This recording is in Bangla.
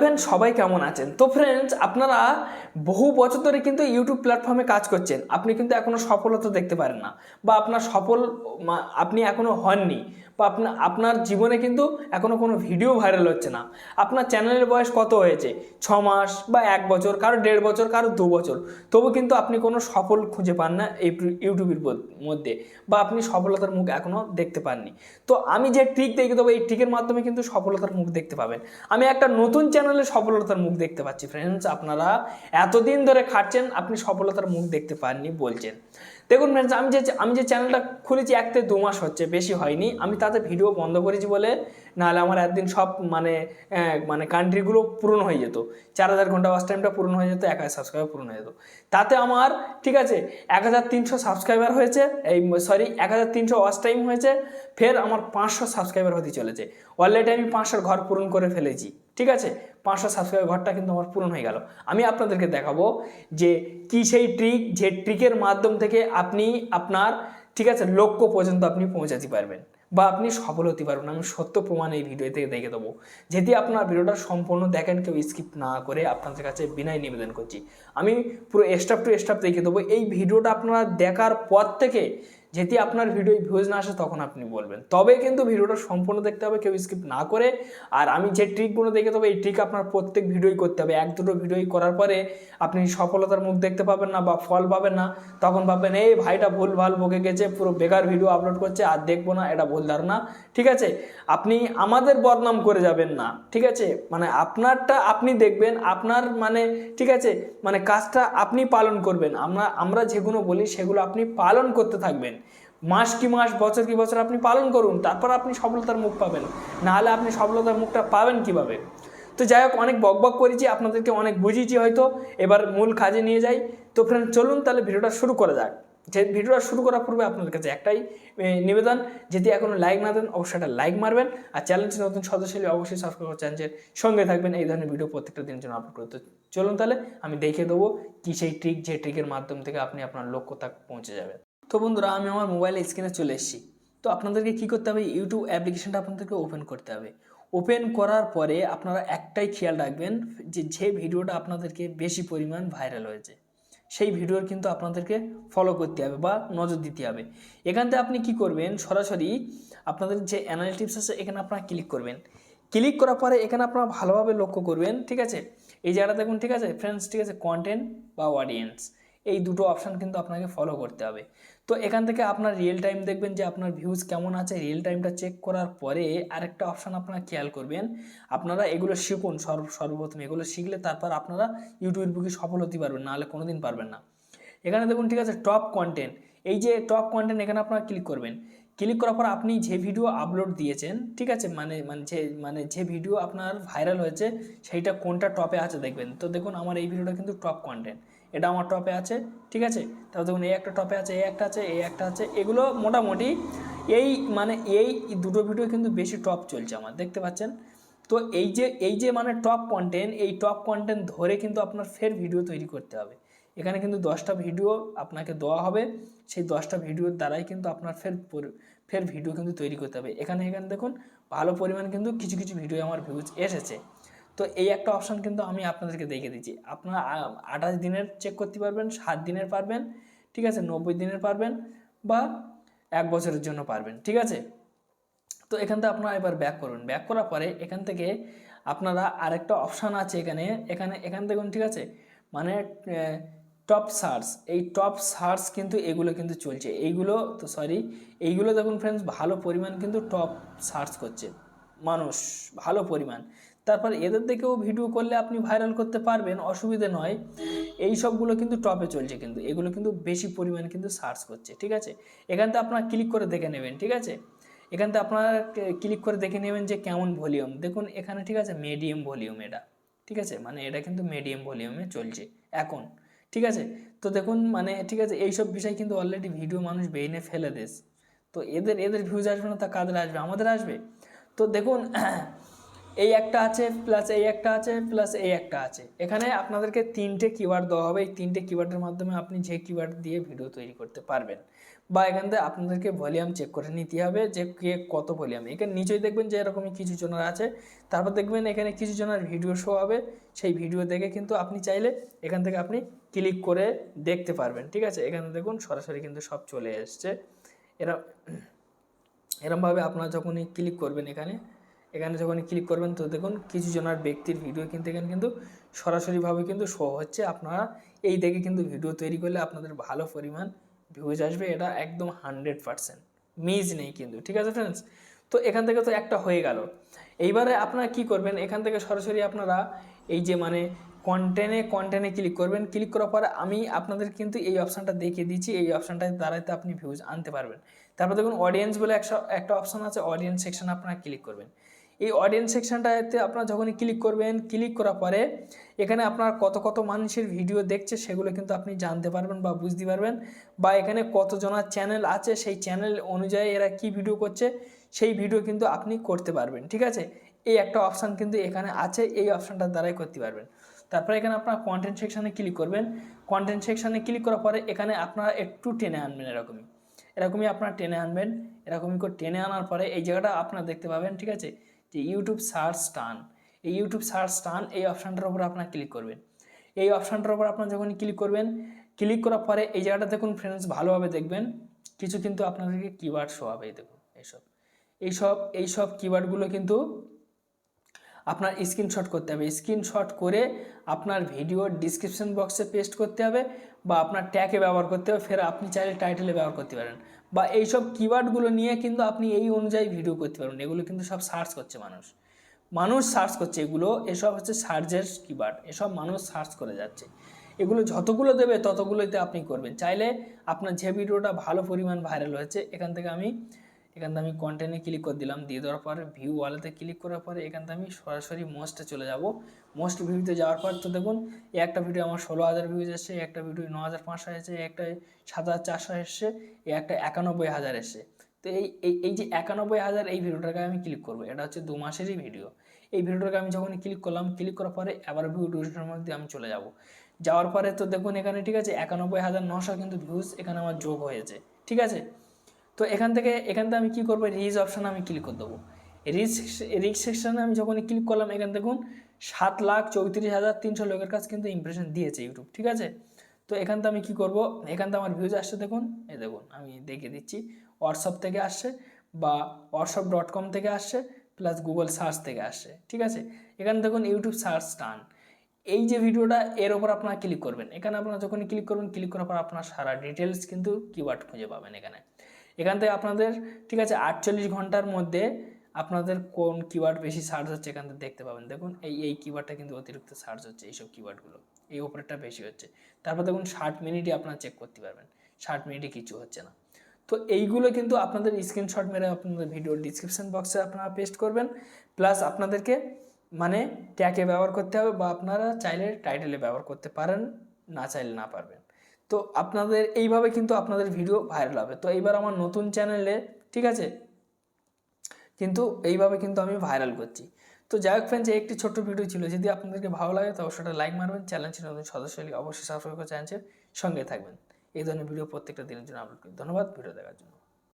ফ্রেন্ড সবাই কেমন আছেন? তো ফ্রেন্ডস আপনারা বহু বছর ধরে কিন্তু ইউটিউব প্ল্যাটফর্মে কাজ করছেন। আপনি কিন্তু এখনও সফলতা দেখতে পারেন না। বা আপনার সফল আপনি এখনও হননি। আপনার জীবনে কিন্তু এখনও কোনো ভিডিও ভাইরাল হচ্ছে না। আপনার চ্যানেলের বয়স কত হয়েছে? ছ মাস বা এক বছর, কারও দেড় বছর, কারও দু বছর। তবু কিন্তু আপনি কোনো সফল খুঁজে পান না এই ইউটিউবের মধ্যে বা আপনি সফলতার মুখ এখনও দেখতে পাননি। তো আমি যে ট্রিক দেখে দেবো এই ট্রিকের মাধ্যমে কিন্তু সফলতার মুখ দেখতে পাবেন। আমি একটা নতুন চ্যানেলে সফলতার মুখ দেখতে পাচ্ছি ফ্রেন্ডস আপনারা এতদিন ধরে খাটছেন, আপনি সফলতার মুখ দেখতে পাননি বলছেন। দেখুন ফ্রেন্ডস আমি যে আমি যে চ্যানেলটা খুলেছি এক থেকে দু মাস হচ্ছে, বেশি হয়নি। আমি তাতে ভিডিও বন্ধ করেছি বলে নাহলে আমার একদিন সব মানে মানে কান্ট্রিগুলো পূরণ হয়ে যেত। চার হাজার ঘণ্টা ওয়াচ টাইমটা পূরণ হয়ে যেত, এক হাজার সাবস্ক্রাইবার পূরণ হয়ে যেত। তাতে আমার, ঠিক আছে, এক হাজার তিনশো সাবস্ক্রাইবার হয়েছে, এই সরি এক হাজার তিনশো ওয়াচ টাইম হয়েছে, ফের আমার পাঁচশো সাবস্ক্রাইবার হতে চলেছে। অলরেডি আমি পাঁচশোর ঘর পূরণ করে ফেলেছি। ঠিক আছে? পাঁচশো সাবস্ক্রাইবার ঘরটা কিন্তু আমার পূরণ হয়ে গেল। আমি আপনাদেরকে দেখাবো যে কি সেই ট্রিক যে ট্রিকের মাধ্যম থেকে আপনি আপনার, ঠিক আছে, লক্ষ্য পর্যন্ত আপনি পৌঁছাতে পারবেন বা আপনি সফল হতে পারবেন। আমি সত্য প্রমাণ এই ভিডিও থেকে দেখে দেবো। যদি আপনার ভিডিওটা সম্পূর্ণ দেখেন, কেউ স্কিপ না করে আপনাদের কাছে বিনয় নিবেদন করছি। আমি পুরো স্টাফ টু স্টাফ দেখে দেবো। এই ভিডিওটা আপনারা দেখার পর থেকে যেটি আপনার ভিডিও ভিউজ না আসে, তখন আপনি বলবেন। তবে কিন্তু ভিডিওটা সম্পূর্ণ দেখতে হবে, কেউ স্কিপ না করে। আর আমি যে ট্রিকগুলো দেখে, তবে এই ট্রিক আপনার প্রত্যেক ভিডিওই করতে হবে। এক, দুটো ভিডিওই করার পরে আপনি সফলতার মুখ দেখতে পাবেন না বা ফল পাবেন না। তখন ভাববেন, এই ভাইটা ভুল, ভালো বকে গেছে, পুরো বেকার ভিডিও আপলোড করছে, আর দেখব না, এটা ভুল ধারণা। ঠিক আছে? আপনি আমাদের বদনাম করে যাবেন না। ঠিক আছে? মানে আপনারটা আপনি দেখবেন, আপনার মানে ঠিক আছে? মানে কাজটা আপনি পালন করবেন। আমরা আমরা যেগুলো বলি, সেগুলো আপনি পালন করতে থাকবেন। মাস কি মাস, বছর কি বছর আপনি পালন করুন, তারপর আপনি সফলতার মুখ পাবেন। নাহলে আপনি সফলতার মুখটা পাবেন কীভাবে? তো যাই হোক, অনেক বকবক করেছি, আপনাদেরকে অনেক বুঝিয়েছি হয়তো, এবার মূল কাজে নিয়ে যাই। তো ফ্রেন্ড চলুন তাহলে ভিডিওটা শুরু করা যাক। যে ভিডিওটা শুরু করার পূর্বে আপনাদের কাছে একটাই নিবেদন, যদি এখনও লাইক না দেন, অবশ্যই একটা লাইক মারবেন। আর চ্যানেলটি নতুন সদস্য অবশ্যই সাবস্ক্রাইব করে চ্যানেলের সঙ্গে থাকবেন। এই ধরনের ভিডিও প্রত্যেকটা দিনের জন্য আপলোড করতে চলুন তাহলে, আমি দেখিয়ে দেবো কী সেই ট্রিক যে ট্রিকের মাধ্যম থেকে আপনি আপনার লক্ষ্য তাক পৌঁছে যাবেন। তো বন্ধুরা, আমি আমার মোবাইলের স্ক্রিনে চলে এসেছি। তো আপনাদেরকে কি করতে হবে? ইউটিউব অ্যাপ্লিকেশনটা আপনাদেরকে ওপেন করতে হবে। ওপেন করার পরে আপনারা একটাই খেয়াল রাখবেন যে যে ভিডিওটা আপনাদেরকে বেশি পরিমাণ ভাইরাল হয়েছে, সেই ভিডিওর কিন্তু আপনাদেরকে ফলো করতে হবে বা নজর দিতে হবে। এখান থেকে আপনি কি করবেন? সরাসরি আপনাদের যে অ্যানালিটিক্স আছে, এখানে আপনারা ক্লিক করবেন। ক্লিক করার পরে এখানে আপনারা ভালোভাবে লক্ষ্য করবেন, ঠিক আছে? এই জায়গাটা দেখুন, ঠিক আছে? ফ্রেন্ডস ঠিক আছে? কন্টেন্ট বা অডিয়েন্স এই দুটো অপশান কিন্তু আপনাকে ফলো করতে হবে। তো এখান থেকে আপনার রিয়েল টাইম দেখবেন যে আপনার ভিউজ কেমন আছে রিয়েল টাইমটা চেক করার পরে আরেকটা অপশান আপনারা খেয়াল করবেন। আপনারা এগুলো শিখুন, সর্ব, সর্বপ্রথম এগুলো শিখলে তারপর আপনারা ইউটিউবের বুকে সফল হতে পারবেন, নাহলে কোনো দিন পারবেন না। এখানে দেখুন, ঠিক আছে টপ কন্টেন্ট এই যে টপ কন্টেন্ট এখানে আপনারা ক্লিক করবেন। ক্লিক করার পর আপনি যে ভিডিও আপলোড দিয়েছেন, ঠিক আছে মানে মানে যে মানে যে ভিডিও আপনার ভাইরাল হয়েছে, সেইটা কোনটা টপে আছে দেখবেন। তো দেখুন, আমার এই ভিডিওটা কিন্তু টপ কন্টেন্ট এটা আমার টপে আছে, ঠিক আছে? তারপর দেখুন, এই একটা টপে আছে, এই একটা আছে, এই একটা আছে, এগুলো মোটামুটি এই মানে এই দুটো ভিডিও কিন্তু বেশি টপ চলছে আমার, দেখতে পাচ্ছেন? তো এই যে এই যে মানে টপ কন্টেন্ট এই টপ কন্টেন্ট ধরে কিন্তু আপনার ফের ভিডিও তৈরি করতে হবে। এখানে কিন্তু দশটা ভিডিও আপনাকে দেওয়া হবে, সেই দশটা ভিডিওর দ্বারাই কিন্তু আপনার ফের ফের ভিডিও কিন্তু তৈরি করতে হবে। এখানে এখানে দেখুন, ভালো পরিমাণ কিন্তু কিছু কিছু ভিডিও আমার ভিউজ এসেছে। তো এই একটা অপশান কিন্তু আমি আপনাদেরকে দেখে দিচ্ছি। আপনারা আঠাশ দিনের চেক করতে পারবেন সাত দিনের পারবেন, ঠিক আছে? নব্বই দিনের পারবেন বা এক বছরের জন্য পারবেন, ঠিক আছে? তো এখান থেকে আপনারা এবার ব্যাক করবেন ব্যাক করার পরে এখান থেকে আপনারা আরেকটা অপশান আছে এখানে। এখানে, এখান দেখুন, ঠিক আছে? মানে টপ সার্চ এই টপ সার্চ কিন্তু এগুলো কিন্তু চলছে। এইগুলো, তো সরি এইগুলো দেখুন ফ্রেন্ডস ভালো পরিমাণ কিন্তু টপ সার্চ করছে। মানুষ, ভালো পরিমাণ। তারপর এদের দেখেও ভিডিও করলে আপনি ভাইরাল করতে পারবেন, অসুবিধে নয়। এই সবগুলো কিন্তু টপে চলছে কিন্তু, এগুলো কিন্তু বেশি পরিমাণ কিন্তু সার্চ করছে, ঠিক আছে? এখান থেকে আপনারা ক্লিক করে দেখে নেবেন, ঠিক আছে? এখান থেকে আপনারা ক্লিক করে দেখে নেবেন যে কেমন ভলিউম দেখুন এখানে, ঠিক আছে? মিডিয়াম ভলিউম এটা, ঠিক আছে? মানে এটা কিন্তু মিডিয়াম ভলিউমে চলছে, এখন, ঠিক আছে? তো দেখুন মানে ঠিক আছে? এইসব বিষয় কিন্তু অলরেডি ভিডিও মানুষ বেইনে ফেলে দেশ তো এদের এদের ভিউজ আসবে না, তা কাদের আসবে? আমাদের আসবে। তো দেখুন এই একটা আছে প্লাস এই একটা আছে প্লাস এই একটা আছে। এখানে আপনাদেরকে তিনটে কিওয়ার্ড দেওয়া হবে। এই তিনটে কিওয়ার্ডের মাধ্যমে আপনি যে কিওয়ার্ড দিয়ে ভিডিও তৈরি করতে পারবেন বা এখান থেকে আপনাদেরকে ভলিউম চেক করে নিতে হবে যে কে কত ভলিউম এখানে নিচেই দেখবেন যে এরকমই কিছু জনের আছে। তারপর দেখবেন এখানে কিছু জনের ভিডিও শো হবে। সেই ভিডিও দেখে কিন্তু আপনি চাইলে এখান থেকে আপনি ক্লিক করে দেখতে পারবেন। ঠিক আছে? এখানে দেখুন সরাসরি কিন্তু সব চলে এসছে। এরা এরমভাবে আপনারা যখনই ক্লিক করবেন এখানে এখানে যখন ক্লিক করবেন তো দেখুন কিছু জনের ব্যক্তির ভিডিও কিন্তু এখানে কিন্তু সরাসরিভাবে কিন্তু শো হচ্ছে। আপনারা এই দেখে কিন্তু ভিডিও তৈরি করলে আপনাদের ভালো পরিমাণ ভিউজ আসবে। এটা একদম হান্ড্রেড পারসেন্ট মিস নেই কিন্তু, ঠিক আছে ফ্রেন্ডস তো এখান থেকে তো একটা হয়ে গেল। এইবারে আপনারা কি করবেন? এখান থেকে সরাসরি আপনারা এই যে মানে কন্টেনে কন্টেনে ক্লিক করবেন। ক্লিক করার পরে আমি আপনাদের কিন্তু এই অপশানটা দেখিয়ে দিচ্ছি। এই অপশানটায় দ্বারাইতে আপনি ভিউজ আনতে পারবেন। তারপর দেখুন অডিয়েন্স বলে একটা একটা অপশান আছে। অডিয়েন্স সেকশানে আপনারা ক্লিক করবেন। এই অডিয়েন্স সেকশনটাতে আপনারা যখনই ক্লিক করবেন ক্লিক করার পরে এখানে আপনার কত কত মানুষের ভিডিও দেখছে সেগুলো কিন্তু আপনি জানতে পারবেন বা বুঝতে পারবেন বা এখানে কতজনের চ্যানেল আছে সেই চ্যানেল অনুযায়ী এরা কি ভিডিও করছে সেই ভিডিও কিন্তু আপনি করতে পারবেন, ঠিক আছে? এই একটা অপশান কিন্তু এখানে আছে, এই অপশানটার দ্বারাই করতে পারবেন। তারপরে এখানে আপনার কন্টেন্ট সেকশানে ক্লিক করবেন। কন্টেন্ট সেকশানে ক্লিক করার পরে এখানে আপনারা একটু টেনে আনবেন এরকমই। এরকমই আপনারা টেনে আনবেন। এরকমই করে টেনে আনার পরে এই জায়গাটা আপনারা দেখতে পাবেন, ঠিক আছে? যে ইউটিউব সার্চ টান এই ইউটিউব সার্চ টান এই অপশানটার উপর আপনার ক্লিক করবেন। এই অপশানটার উপর আপনার যখন ক্লিক করবেন ক্লিক করার পরে এই জায়গাটা দেখুন ফ্রেন্ডস ভালোভাবে দেখবেন। কিছু কিন্তু আপনাদেরকে কিওয়ার্ড শো হবে দেখুন, এইসব। এইসব এইসব কিওয়ার্ডগুলো কিন্তু আপনার স্ক্রিনশট করতে হবে। স্ক্রিনশট করে আপনার ভিডিও ডিসক্রিপশন বক্সে পেস্ট করতে হবে বা আপনার ট্যাগে ব্যবহার করতে হবে। ফের আপনি চাইলে টাইটেলে ব্যবহার করতে পারেন। বা এইসব কিওয়ার্ডগুলো নিয়ে কিন্তু আপনি এই অনুযায়ী ভিডিও করতে পারবেন। এগুলো কিন্তু সব সার্চ করছে মানুষ। মানুষ সার্চ করছে এগুলো, এসব হচ্ছে সার্চের কিওয়ার্ড এসব মানুষ সার্চ করে যাচ্ছে। এগুলো যতগুলো দেবে ততগুলোতে আপনি করবেন। চাইলে আপনার যে ভিডিওটা ভালো পরিমাণ ভাইরাল হয়েছে, এখান থেকে আমি এখান থেকে আমি কন্টেন্টে ক্লিক করে দিলাম। দিয়ে দেওয়ার পরে ভিউ ওয়ালেতে ক্লিক করার পরে এখান থেকে আমি সরাসরি মোস্টে চলে যাব। মোস্ট ভিউতে যাওয়ার পর তো দেখুন, একটা ভিডিও আমার ষোলো হাজার ভিউজ এসছে, একটা ভিডিও ন হাজার পাঁচশো এসেছে, একটা সাত হাজার চারশো এসছে, একটা একানব্বই হাজার এসছে। তো এই এই যে একানব্বই হাজার এই ভিডিওটাকে আমি ক্লিক করব, এটা হচ্ছে দু মাসেরই ভিডিও এই ভিডিওটাকে আমি যখন ক্লিক করলাম ক্লিক করার পরে আবার ভিউ ডিউরেশনের মধ্যে আমি চলে যাব। যাওয়ার পরে তো দেখুন এখানে ঠিক আছে, একানব্বই হাজার নশো কিন্তু ভিউজ এখানে আমার যোগ হয়েছে, ঠিক আছে? তো এখান থেকে এখান থেকে আমি কী করব? রিজ অপশানে আমি ক্লিক করে দেবো। রিচ রিচ সেকশানে আমি যখনই ক্লিক করলাম, এখান দেখুন সাত লাখ চৌত্রিশ হাজার তিনশো লোকের কাছে কিন্তু ইমপ্রেশন দিয়েছে ইউটিউব ঠিক আছে? তো এখান থেকে আমি কী করব? এখান থেকে আমার ভিউজ আসছে দেখুন এ দেখুন, আমি দেখে দিচ্ছি। হোয়াটসঅ্যাপ থেকে আসছে বা হোয়াটসঅ্যাপ ডট কম থেকে আসছে প্লাস গুগল সার্চ থেকে আসছে, ঠিক আছে? এখানে দেখুন ইউটিউব সার্চ টান এই যে ভিডিওটা এর ওপর আপনারা ক্লিক করবেন। এখানে আপনারা যখনই ক্লিক করবেন ক্লিক করার পর আপনার সারা ডিটেলস কিন্তু কিওয়ার্ড খুঁজে পাবেন এখানে। এখান থেকে আপনাদের, ঠিক আছে, আটচল্লিশ ঘণ্টার মধ্যে আপনাদের কোন কিওয়ার্ড বেশি সার্চ হচ্ছে এখান থেকে দেখতে পাবেন। দেখুন, এই এই কিওয়ার্ডটা কিন্তু অতিরিক্ত সার্চ হচ্ছে, এইসব কিওয়ার্ডগুলো এই ওপরেরটা বেশি হচ্ছে। তারপর দেখুন, ষাট মিনিটই আপনারা চেক করতে পারবেন। ষাট মিনিটে কিছু হচ্ছে না। তো এইগুলো কিন্তু আপনাদের স্ক্রিনশট মেরে আপনাদের ভিডিও ডিসক্রিপশন বক্সে আপনারা পেস্ট করবেন। প্লাস আপনাদেরকে মানে ট্যাগে ব্যবহার করতে হবে বা আপনারা চাইলে টাইটেলে ব্যবহার করতে পারেন, না চাইলে না পারবেন। তো আপনাদের, এইভাবে কিন্তু আপনাদের ভিডিও ভাইরাল হবে। তো এইবার আমার নতুন চ্যানেলে ঠিক আছে? কিন্তু এইভাবে কিন্তু আমি ভাইরাল করছি। তো যাই হোক ফ্রেন্ডস একটি ছোট্ট ভিডিও ছিল। যদি আপনাদেরকে ভালো লাগে, তো অবশ্যই লাইক মারবেন। চ্যানেলটি নতুন সদস্য হলে অবশ্যই সাবস্ক্রাইব করে চ্যানেলের সঙ্গে থাকবেন। এই ধরনের ভিডিও প্রত্যেকটা দিনের জন্য আপলোড করি। ধন্যবাদ ভিডিও দেখার জন্য।